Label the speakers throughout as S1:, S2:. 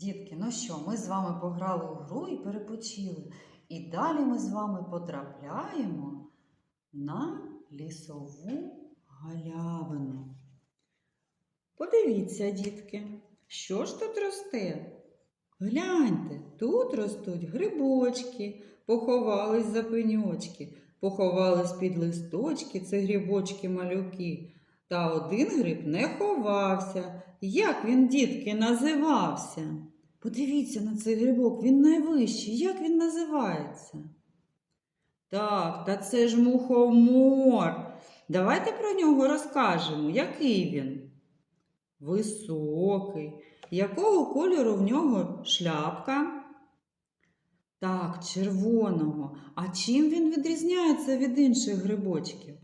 S1: Дітки, ну що, ми з вами пограли у гру і перепочили. І далі ми з вами потрапляємо на лісову галявину. Подивіться, дітки, що ж тут росте? Гляньте, тут ростуть грибочки, поховались за пеньочки, поховались під листочки, це грибочки малюки. Та один гриб не ховався. Як він, дітки, називався? Подивіться на цей грибок, він найвищий. Як він називається? Так, та це ж мухомор. Давайте про нього розкажемо, який він. Високий. Якого кольору в нього шляпка? Так, червоного. А чим він відрізняється від інших грибочків?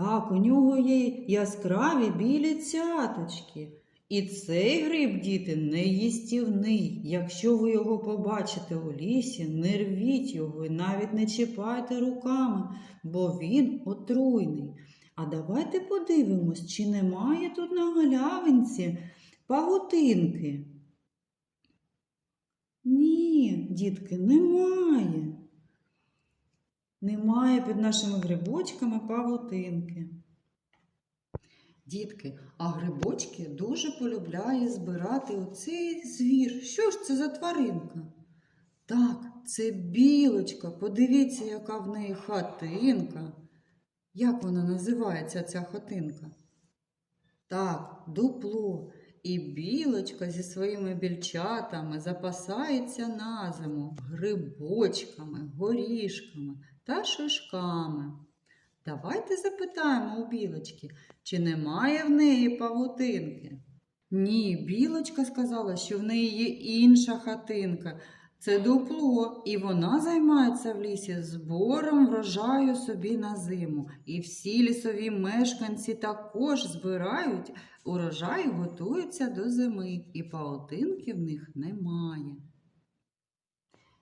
S1: Так, у нього є яскраві білі цяточки. І цей гриб, діти, не їстівний. Якщо ви його побачите у лісі, не рвіть його і навіть не чіпайте руками, бо він отруйний. А давайте подивимось, чи немає тут на галявинці павутинки. Ні, дітки, немає. Немає під нашими грибочками павутинки. Дітки, а грибочки дуже полюбляє збирати оцей звір. Що ж це за тваринка? Так, це білочка. Подивіться, яка в неї хатинка. Як вона називається, ця хатинка? Так, дупло. І білочка зі своїми більчатами запасається на зиму грибочками, горішками та шишками. Давайте запитаємо у білочки, чи немає в неї павутинки. Ні, білочка сказала, що в неї є інша хатинка. Це дупло, і вона займається в лісі збором врожаю собі на зиму. І всі лісові мешканці також збирають урожай, готуються до зими, і паутинки в них немає.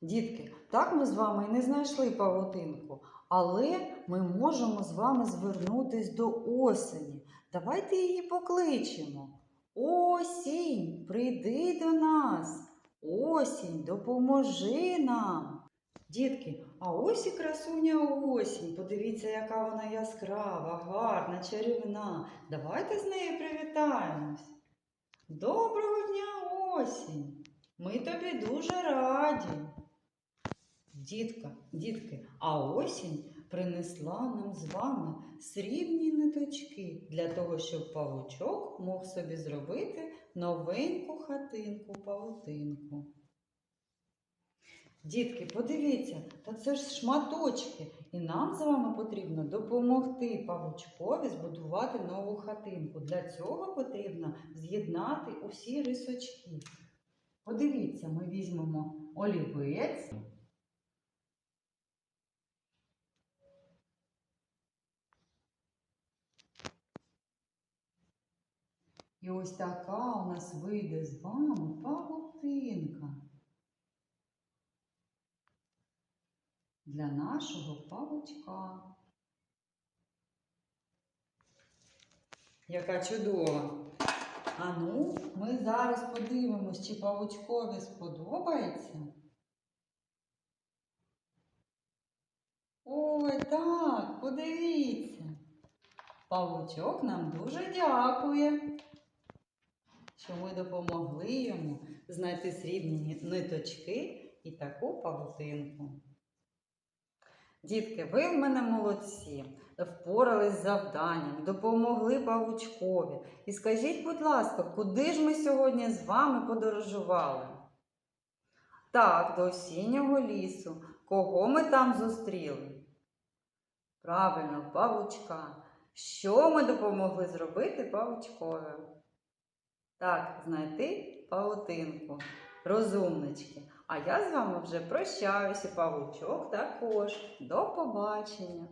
S1: Дітки, так ми з вами і не знайшли павутинку, але ми можемо з вами звернутись до осені. Давайте її покличемо. Осінь, прийди до нас. Осінь, допоможи нам. Дітки, а ось і красуня осінь. Подивіться, яка вона яскрава, гарна, чарівна. Давайте з нею привітаємось. Доброго дня, осінь! Ми тобі дуже раді. Дітка, дітки, а осінь принесла нам з вами срібні ниточки для того, щоб павучок мог собі зробити новеньку хатинку павутинку. Дітки, подивіться, та це ж шматочки, і нам з вами потрібно допомогти павучкові збудувати нову хатинку. Для цього потрібно з'єднати усі рисочки. Подивіться, ми візьмемо олівець. І ось така у нас вийде з вами павутинка. Для нашого павучка. Яка чудова. А ну, ми зараз подивимось, чи павучкові сподобається. Ой, так, подивіться. Павучок нам дуже дякує, що ми допомогли йому знайти срібні ниточки і таку павутинку. Дітки, ви в мене молодці, впорались з завданням, допомогли павучкові. І скажіть, будь ласка, куди ж ми сьогодні з вами подорожували? Так, до осіннього лісу. Кого ми там зустріли? Правильно, павучка. Що ми допомогли зробити павучкові? Так, знайти павутинку. Розумнички. А я з вами вже прощаюся, павучок також. До побачення!